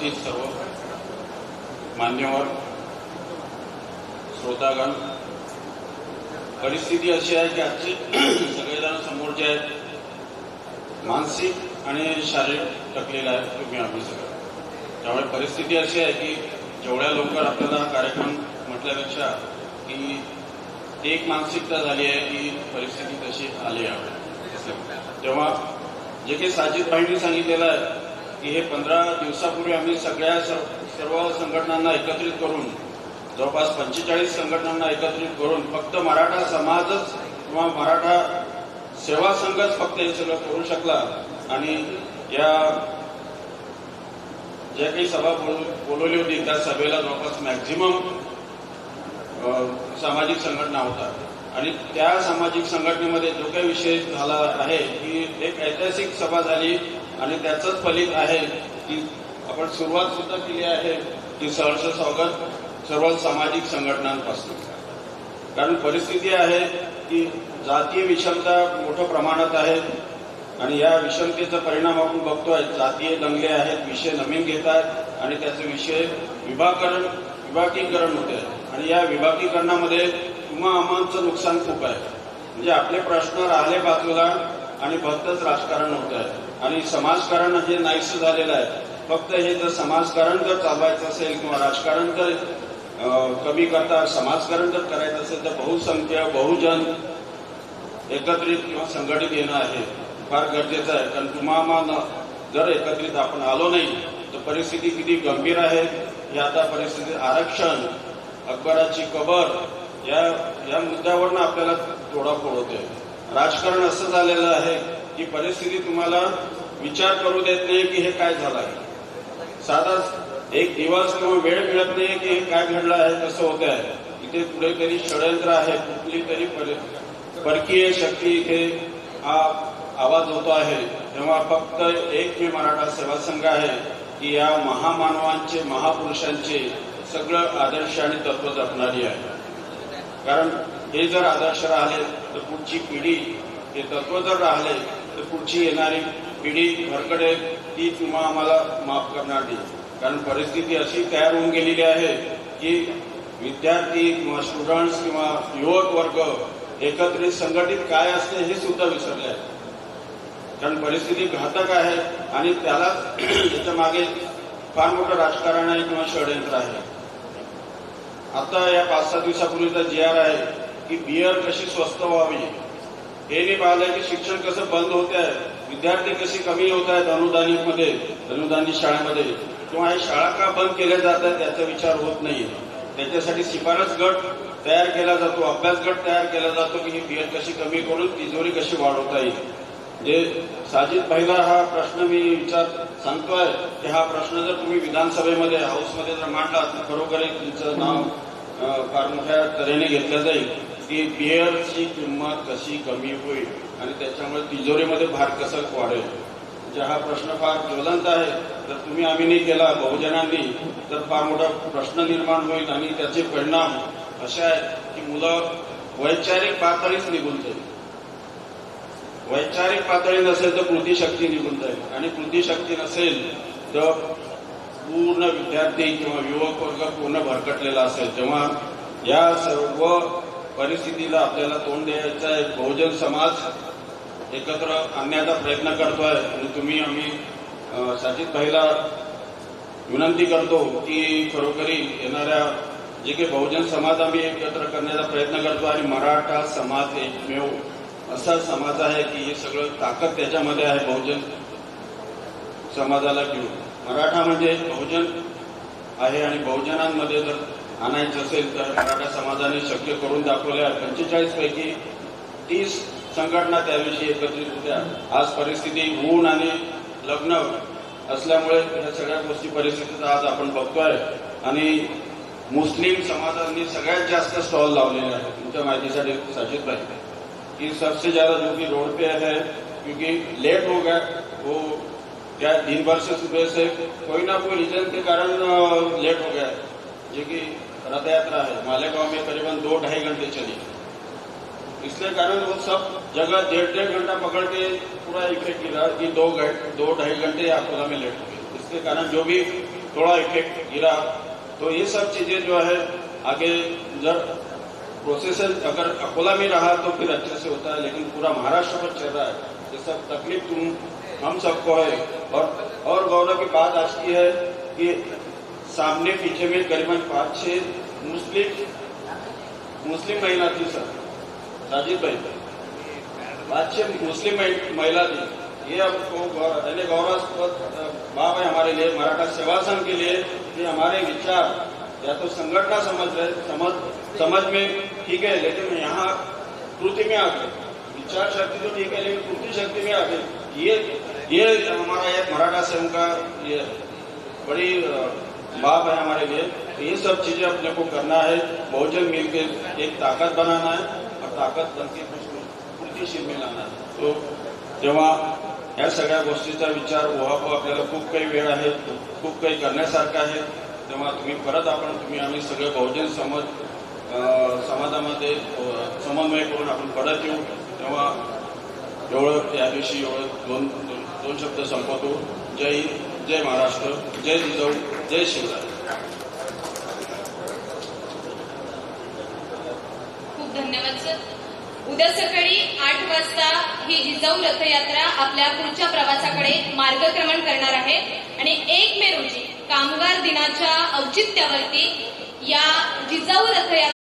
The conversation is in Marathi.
उपस्थित सर्व मान्यवर श्रोतागण परिस्थिती अशी आहे की आजचे सगळेजण समोर जे आहेत मानसिक आणि शारीरिक टकलेला आहे तुम्ही आम्ही सगळं त्यामुळे परिस्थिती अशी आहे की जेवढ्या लवकर आपल्याला कार्यक्रम म्हटल्यापेक्षा की एक मानसिकता झाली आहे की परिस्थिती तशी आली आहे. तेव्हा जे काही साजिद भाईंनी सांगितलेलं आहे की हे पंधरा दिवसापूर्वी आम्ही सगळ्या सर्व संघटनांना एकत्रित करून जवळपास पंचेचाळीस संघटनांना एकत्रित करून फक्त मराठा समाजच किंवा मराठा सेवा संघच फक्त हे सगळं करू शकला. आणि या ज्या काही सभा बोल- बोलवली होती त्या सभेला जवळपास मॅक्झिमम सामाजिक संघटना होता आणि त्या सामाजिक संघटनेमध्ये जो काही विषय झाला आहे की एक ऐतिहासिक सभा झाली. आणि त्याचंच फलित आहे की आपण सुरुवात सुद्धा केली आहे की सहर्ष स्वागत सर्व सामाजिक संघटनांपासून. कारण परिस्थिती आहे की जातीय विषमता मोठ्या प्रमाणात आहे आणि या विषमतेचा परिणाम आपण बघतोय. जातीय दंगले आहेत विषय नवीन घेत आहेत आणि त्याचे विषय विभागकरण विभागीकरण होते. आणि या विभागीकरणामध्ये किंवा आम्हाचं नुकसान खूप आहे. म्हणजे आपले प्रश्न राहिले बाजूला आणि फक्तच राजकारण होत आहे. आणि समाजकारण हे नाहीसं झालेलं आहे. फक्त हे जर समाजकारण जर चालवायचं असेल किंवा राजकारण जर कमी करता समाजकारण जर करायचं असेल तर बहुसंख्य बहुजन एकत्रित किंवा संघटित येणं आहे. फार गरजेचं आहे. कारण तुम्हाला जर एकत्रित आपण आलो नाही तर परिस्थिती किती गंभीर आहे. या आता परिस्थिती आरक्षण अकबराची कबर या या मुद्द्यावरनं आपल्याला तोडाफोड होते राजकारण असं झालेलं आहे की परिस्थिती तुम्हाला विचार करू देत नाही की हे काय झालं आहे. साधा एक दिवस किंवा वेळ मिळत नाही की हे काय घडलं आहे कसं होत आहे. इथे कुठेतरी षडयंत्र आहे कुठली तरी परकीय शक्ती इथे हा आवाज होतो आहे. तेव्हा फक्त एक मी मराठा सेवा संघ आहे की या महामानवांचे महापुरुषांचे सगळं आदर्श आणि तत्व जपणारी आहे. कारण हे जर आदर्श राहिले तर पुढची पिढी हे तत्व जर राहिले तर पुढची येणारी पिढी भरकडे ती किंवा आम्हाला माफ करणार नाही. कारण परिस्थिती अशी तयार होऊन गेलेली आहे की विद्यार्थी किंवा स्टुडंट्स किंवा युवक वर्ग एकत्रित संघटित काय असते हे सुद्धा विसरले आहे कारण परिस्थिती घातक आहे आणि त्याला त्याच्यामागे फार मोठं राजकारण आहे किंवा षडयंत्र आहे. आता या पाच सहा दिवसापूर्वीचा जी आर आहे. की बियर कशी स्वस्त व्हावी? हे मी पाहिलंय की शिक्षण कसं बंद होत आहे? विद्यार्थी कशी कमी होत आहेत अनुदानितमध्ये अनुदानित शाळेमध्ये? किंवा हे शाळा का बंद केल्या जात आहेत त्याचा विचार होत नाही त्याच्यासाठी शिफारस गट तयार केला जातो अभ्यास गट तयार केला जातो की ही बियर कशी कमी करून तिजोरी कशी वाढवता येईल. जे साजिद भाईला हा प्रश्न मी विचार सांगतोय की हा प्रश्न जर तुम्ही विधानसभेमध्ये हाऊसमध्ये जर मांडला तर खरोखर तुमचं नाव फार मोठ्या तऱ्हेने घेतलं जाईल. की बिअरची किंमत कशी कमी होईल आणि त्याच्यामुळे तिजोरीमध्ये भार कसं वाढेल? म्हणजे हा प्रश्न फार ज्वलंत आहे. जर तुम्ही आम्ही नाही केला बहुजनांनी तर फार मोठा प्रश्न निर्माण होईल आणि त्याचे परिणाम असे आहेत की मुलं वैचारिक पातळीच निघून जाईल. वैचारिक पातळी नसेल तर कृतीशक्ती निघून जाईल. आणि कृतीशक्ती नसेल तर पूर्ण विद्यार्थी किंवा युवक वर्ग पूर्ण भरकटलेला असेल. तेव्हा या सर्व परिस्थितीला आपल्याला तोंड द्यायचं आहे. बहुजन समाज एकत्र आणण्याचा प्रयत्न करतो आहे आणि तुम्ही आम्ही अं, साजिद भाईला विनंती करतो की खरोखरी येणाऱ्या जे काही बहुजन समाज आम्ही एकत्र करण्याचा प्रयत्न करतो आणि मराठा समाज एकमेव असा समाज आहे की हे सगळं ताकद त्याच्यामध्ये आहे बहुजन समाजाला घेऊन. मराठा म्हणजे बहुजन आहे आणि बहुजनांमध्ये जर आणायचं असेल तर मराठा समाजाने शक्य करून दाखवल्या. पंचेचाळीस पैकी तीस संघटना त्याविषयी एकत्रित होत्या. आज परिस्थिती ऊन आणि लग्न असल्यामुळे या सगळ्या गोष्टी परिस्थितीचा आज आपण बघतोय. आणि मुस्लिम समाजाने सगळ्यात जास्त स्टॉल लावलेले आहेत. तुमच्या माहितीसाठी साजिद भाई. की सबसे ज्यादा जो कि रोड पे है क्योंकि लेट हो गया वो क्या दिन भर से सुबह से कोई ना कोई रीजन के कारण लेट हो गया जो कि रथ यात्रा है। मालेगांव में करीबन दो ढाई घंटे चली। इसलिए कारण वो सब जगह डेढ़ डेढ़ घंटा पकड़ के पूरा इफ़ेक्ट गिरा कि दो दो ढाई घंटे अकोला में लेट इसके कारण जो भी थोड़ा इफ़ेक्ट गिरा। तो ये सब चीज़ें जो है, आगे जब प्रोसेसर अगर अकोला में रहा तो फिर अच्छे से होता है, लेकिन पूरा महाराष्ट्र पर चल रहा है। ये सब तकलीफ़ तुम हम सबको है। और और गौरव की बात आज की है कि सामने पीछे में करीबन पाँच छह मुस्लिम मुस्लिम महिला थी सर, राजीव भाई। छह मुस्लिम महिला थी। ये गौ- यानी गौरवास्पद बात है हमारे लिए, मराठा सेवा संघ के लिए। कि हमारे विचार, या तो संगठना समझ रहे, समझ समझ में ठीक है, लेकिन यहाँ कृति में आ गए। विचार शक्ति तो ठीक है, लेकिन कृति शक्ति में आ गई ये ये हमारा एक मराठा संघ का ये बड़ी बात है हमारे लिए। तो ये सब चीजें अपने को करना है। बहुजन मिलकर एक ताकत बनाना है और ताकत बनके उसको कृतीशील लाना है। तो जेव्हा या सगळ्या गोष्टीचा विचार व्हावा आपल्याला खूप काही वेळ आहे खूप काही करण्यासारखं आहे तेव्हा तुम्ही परत आपण तुम्ही आम्ही सगळे बहुजन समाज समाजामध्ये समन्वय करून आपण परत येऊ तेव्हा एवढं या दिवशी एवढं दोन दोन दोन शब्द संपवतो जय हिंद जय महाराष्ट्र जय जिजाऊ जय शिवराय खूप धन्यवाद सर. उद्या सकाळी आठ वाजता ही जिजाऊ रथयात्रा आपल्या पुढच्या प्रवासाकडे मार्गक्रमण करणार आहे. आणि एक मे रोजी कामगार दिनाच्या औचित्यावरती या जिजाऊ रथयात्रा